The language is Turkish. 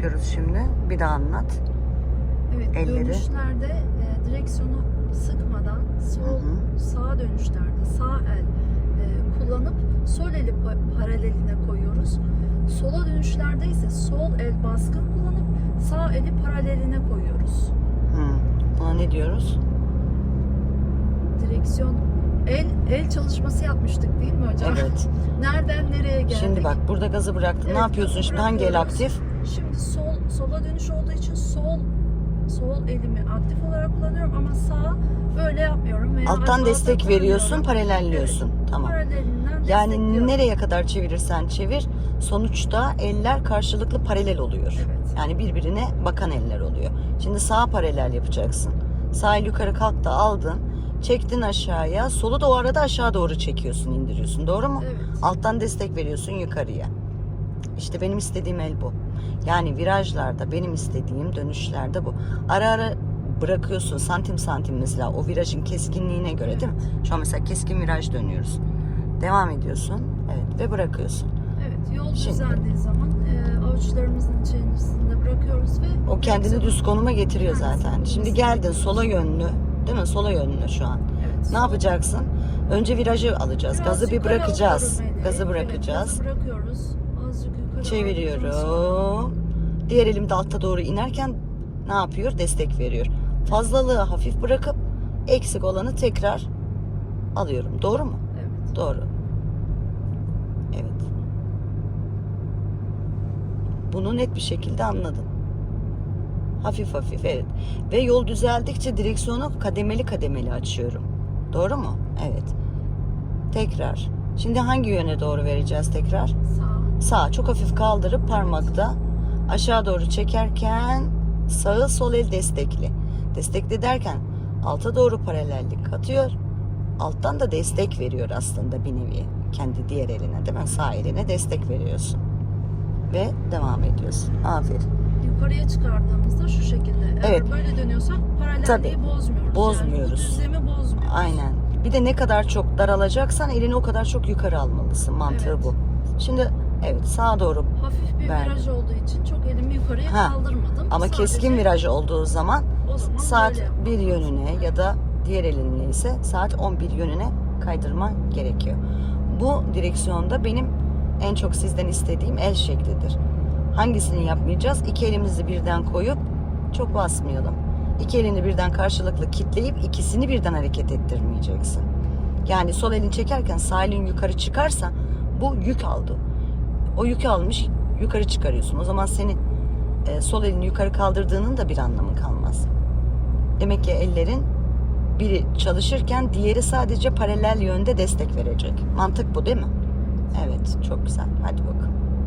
yapıyoruz şimdi? Bir daha anlat. Evet, Elleri. dönüşlerde e, direksiyonu sıkmadan sol Hı sağa dönüşlerde sağ el e, kullanıp sol eli pa- paraleline koyuyoruz. Sola dönüşlerde ise sol el baskın kullanıp sağ eli paraleline koyuyoruz. Hı. Buna ne diyoruz? Direksiyon el el çalışması yapmıştık değil mi hocam? Evet. Nereden nereye geldik? Şimdi bak burada gazı bıraktın. Evet, ne yapıyorsun şimdi? Hangi el aktif? Şimdi sol sola dönüş olduğu için sol sol elimi aktif olarak kullanıyorum ama sağ böyle yapmıyorum veya Alttan destek veriyorsun, paralelliyorsun. Tamam. Paralelinden Yani nereye kadar çevirirsen çevir sonuçta eller karşılıklı paralel oluyor. Evet. Yani birbirine bakan eller oluyor. Şimdi sağ paralel yapacaksın. Sağ el yukarı kalktı aldın. Çektin aşağıya. Solu da o arada aşağı doğru çekiyorsun indiriyorsun. Doğru mu? Evet. Alttan destek veriyorsun yukarıya. İşte benim istediğim el bu. Yani virajlarda benim istediğim dönüşlerde bu. Ara ara bırakıyorsun santim santim mesela o virajın keskinliğine göre değil mi? Şu an mesela keskin viraj dönüyoruz. Devam ediyorsun. Evet ve bırakıyorsun. Evet. Yol Şimdi- düzeldiği zaman e, avuçlarımızın içerisinde bırakıyoruz ve O kendini düz konuma getiriyor zaten. Şimdi geldin sola yönlü. Değil mi? Sola yönlü şu an. Evet. Ne yapacaksın? Önce virajı alacağız. Biraz Gazı bir bırakacağız. Gazı Evet, bırakacağız. gazı bırakıyoruz. Çeviriyorum. Diğer elim de altta doğru inerken ne yapıyor? Destek veriyor. Fazlalığı hafif bırakıp eksik olanı tekrar alıyorum. Doğru mu? Evet. Doğru. Evet. Bunu net bir şekilde anladın. Hafif hafif evet. Ve yol düzeldikçe direksiyonu kademeli kademeli açıyorum. Doğru mu? Evet. Tekrar. Şimdi hangi yöne doğru vereceğiz tekrar? Sağ. Sağ çok hafif kaldırıp parmakta aşağı doğru çekerken sağı sol el destekli. Destekli derken alta doğru paralellik katıyor. Alttan da destek veriyor aslında bir nevi. Kendi diğer eline değil mi? Sağ eline destek veriyorsun. Ve devam ediyorsun. Aferin. Yukarıya çıkardığımızda şu şekilde. Eğer Evet. böyle dönüyorsak paralelliği Tabii. bozmuyoruz. Bozmuyoruz. Yani düzlemi bozmuyoruz. Aynen. Bir de ne kadar çok daralacaksan elini o kadar çok yukarı almalısın. Mantığı Evet. bu. Şimdi evet sağa doğru Hafif bir Verdim. viraj olduğu için çok elimi yukarıya Ha, kaldırmadım. ama Sadece keskin viraj olduğu zaman o zaman saat bir yönüne ya da diğer elinle ise saat 11 yönüne kaydırman gerekiyor. Bu direksiyonda benim en çok sizden istediğim el şeklidir. Hangisini yapmayacağız? İki elimizi birden koyup çok basmayalım. İki elini birden karşılıklı kitleyip ikisini birden hareket ettirmeyeceksin. Yani sol elini çekerken sağ elin yukarı çıkarsa bu yük aldı. O yükü almış yukarı çıkarıyorsun. O zaman senin e, sol elini yukarı kaldırdığının da bir anlamı kalmaz. Demek ki ellerin biri çalışırken diğeri sadece paralel yönde destek verecek. Mantık bu değil mi? Evet, çok güzel. Hadi bakalım.